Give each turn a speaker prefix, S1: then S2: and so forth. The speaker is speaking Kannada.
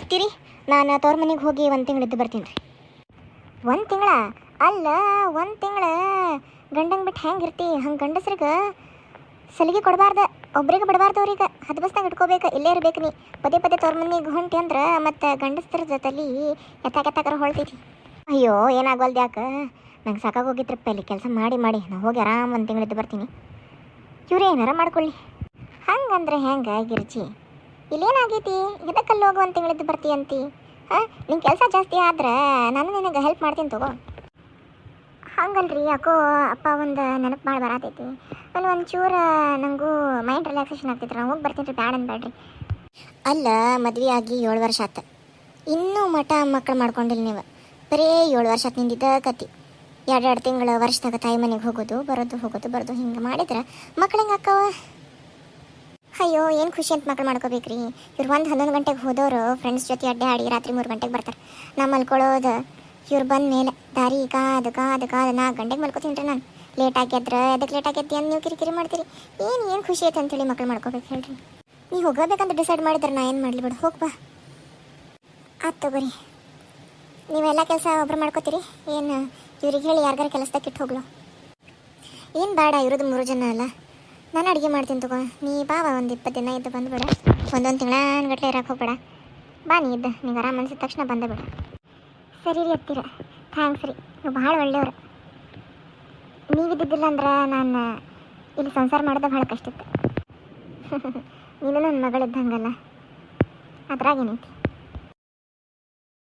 S1: ಅತ್ತಿರಿ ನಾನು ತವ್ರ ಮನೆಗೆ ಹೋಗಿ ಒಂದು ತಿಂಗಳಿದ್ದು ಬರ್ತೀನಿ ರೀ. ಒಂದು ತಿಂಗಳ? ಅಲ್ಲ, ಒಂದು ತಿಂಗಳ? ಗಂಡಂಗೆ ಬಿಟ್ಟು ಹೆಂಗೆ ಇರ್ತಿ? ಹಂಗೆ ಗಂಡಸ್ರಿಗೆ ಸಲಿಗೆ ಕೊಡಬಾರ್ದು. ಒಬ್ರಿಗೆ ಬಿಡಬಾರ್ದು ಅವ್ರಿಗೆ ಹದ್ಬಸ್ನಾಗ ಇಟ್ಕೋಬೇಕು, ಇಲ್ಲೇ ಇರ್ಬೇಕು ನೀ. ಪದೇ ಪದೇ ತವ್ರ ಮನೆಗೆ ಹೊಂಟಿ ಅಂದ್ರೆ ಮತ್ತು ಗಂಡಸ್ತರ ಜೊತೆಲಿ ಎತ್ತಾಕ ಎತ್ತಾಕರ ಹೊಳ್ತೈತಿ. ಅಯ್ಯೋ, ಏನಾಗವಲ್ದು ಯಾಕೆ? ನಂಗೆ ಸಾಕಾಗಿ ಹೋಗಿತ್ರಪ್ಪ ಇಲ್ಲಿ ಕೆಲಸ ಮಾಡಿ ಮಾಡಿ. ನಾನು ಹೋಗಿ ಆರಾಮ್ ಒಂದು ತಿಂಗಳಿದ್ದು ಬರ್ತೀನಿ. ಇವ್ರು ಏನಾರ ಮಾಡ್ಕೊಳ್ಳಿ. ಹಂಗಂದ್ರೆ ಹೆಂಗೆ ಗಿರ್ಜಿ ಇಲ್ಲೇನಾಗೈತಿ? ಇದಕ್ಕಲ್ಲಿ ಹೋಗು ಅಂತ ಹೇಳಿದ್ದು ಬರ್ತೀಯಂತಿ ಹಾಂ? ನಿನ್ನ ಕೆಲಸ ಜಾಸ್ತಿ ಆದ್ರೆ ನಾನು ನಿನಗೆ ಹೆಲ್ಪ್ ಮಾಡ್ತೀನಿ ತಗೋ. ಹಂಗಲ್ರಿ, ಯಾಕೋ ಅಪ್ಪ ಒಂದು ನೆನಪು ಮಾಡಿ ಬರತೈತಿ. ಅಲ್ಲಿ ಒಂಚೂರು ನನಗೂ ಮೈಂಡ್ ರಿಲ್ಯಾಕ್ಸೇಷನ್ ಆಗ್ತೈತಿ ನಾವು ಹೋಗಿ ಬರ್ತೀನಿ ರೀ, ಬ್ಯಾಡ ಅನ್ಬೇಡ್ರಿ ಅಲ್ಲ, ಮದ್ವೆ ಆಗಿ ಏಳು ವರ್ಷ ಆತ. ಇನ್ನೂ ಮಠ ಮಕ್ಕಳು ಮಾಡ್ಕೊಂಡಿಲ್ಲ ನೀವು. ಬರೀ ಏಳು ವರ್ಷ ನಿಂದಿದ್ದ ಕತಿ. ಎರಡು ಎರಡು ತಿಂಗಳು ವರ್ಷದಾಗ ತಾಯಿ ಮನೆಗೆ ಹೋಗೋದು, ಬರೋದು ಹೋಗೋದು, ಬರೋದು ಹಿಂಗೆ ಮಾಡಿದ್ರೆ ಮಕ್ಳು ಹೆಂಗೆ ಅಕ್ಕವ ಅಯ್ಯೋ, ಏನು ಖುಷಿ ಅಂತ ಮಕ್ಳು ಮಾಡ್ಕೋಬೇಕ್ರಿ. ಇವ್ರು ಒಂದು ಹನ್ನೊಂದು ಗಂಟೆಗೆ ಹೋದವರು ಫ್ರೆಂಡ್ಸ್ ಜೊತೆ ಅಡ್ಡೆ ಆಡಿ ರಾತ್ರಿ ಮೂರು ಗಂಟೆಗೆ ಬರ್ತಾರೆ. ನಾ ಮಲ್ಕೊಳ್ಳೋದು ಇವ್ರು ಬಂದ ಮೇಲೆ ದಾರಿ ಕಾದು ಕಾದು ಕಾದು ನಾಲ್ಕು ಗಂಟೆಗೆ ಮಲ್ಕೋತೀನಿ ರೀ ನಾನು. ಲೇಟ್ ಆಗ್ಯದ್ರೆ ಅದಕ್ಕೆ ಲೇಟ್ ಆಗ್ಯದ್ದೆ ಅಂತ ನೀವು ಕಿರಿಕಿರಿ ಮಾಡ್ತೀರಿ. ಏನು ಏನು ಖುಷಿ ಐತೆ ಅಂತೇಳಿ ಮಕ್ಳು ಮಾಡ್ಕೋಬೇಕು ಹೇಳ್ರಿ. ನೀವು ಹೋಗಬೇಕಂತ ಡಿಸೈಡ್ ಮಾಡಿದ್ರೆ ನಾ ಏನು ಮಾಡಲಿ ಬಿಡು. ಹೋಗಿ ಬಾ. ಆಯ್ತು ತಗೋರಿ. ನೀವೆಲ್ಲ ಕೆಲಸ ಒಬ್ರು ಮಾಡ್ಕೋತೀರಿ? ಏನು, ಇವ್ರಿಗೆ ಹೇಳಿ ಯಾರಿಗಾರ ಕೆಲಸದಾಗ ಇಟ್ಟು ಹೋಗ್ಲು? ಏನು ಬೇಡ ಇರೋದು ಮೂರು ಜನ ಅಲ್ಲ. ನಾನು ಅಡುಗೆ ಮಾಡ್ತೀನಿ ತಗೋ. ನೀ ಬಾವ ಒಂದು ಇಪ್ಪತ್ತು ದಿನ ಇದ್ದು ಬಂದುಬಿಡ. ಒಂದೊಂದು ತಿಂಗಳ ಗಟ್ಟಲೆ ಇರಕ್ಕೆ ಹೋಗ್ಬೇಡ. ಬಾ, ನೀ ಇದ್ದ. ನೀವು ಆರಾಮ್ ಅನ್ಸಿದ ತಕ್ಷಣ ಬಂದೆ ಬಿಡ. ಸರಿ ರೀ ಹತ್ತಿರ ಥ್ಯಾಂಕ್ಸ್ ರೀ. ನೀವು ಭಾಳ ಒಳ್ಳೆಯವ್ರು. ನೀವಿದ್ದಿದ್ದಿಲ್ಲ ಅಂದ್ರೆ ನಾನು ಇಲ್ಲಿ ಸಂಸಾರ ಮಾಡೋದು ಭಾಳ ಕಷ್ಟ ಇತ್ತು. ನೀನು ನನ್ನ ಮಗಳಿದ್ದಂಗಲ್ಲ. ಅದ್ರಾಗೇನೈತಿ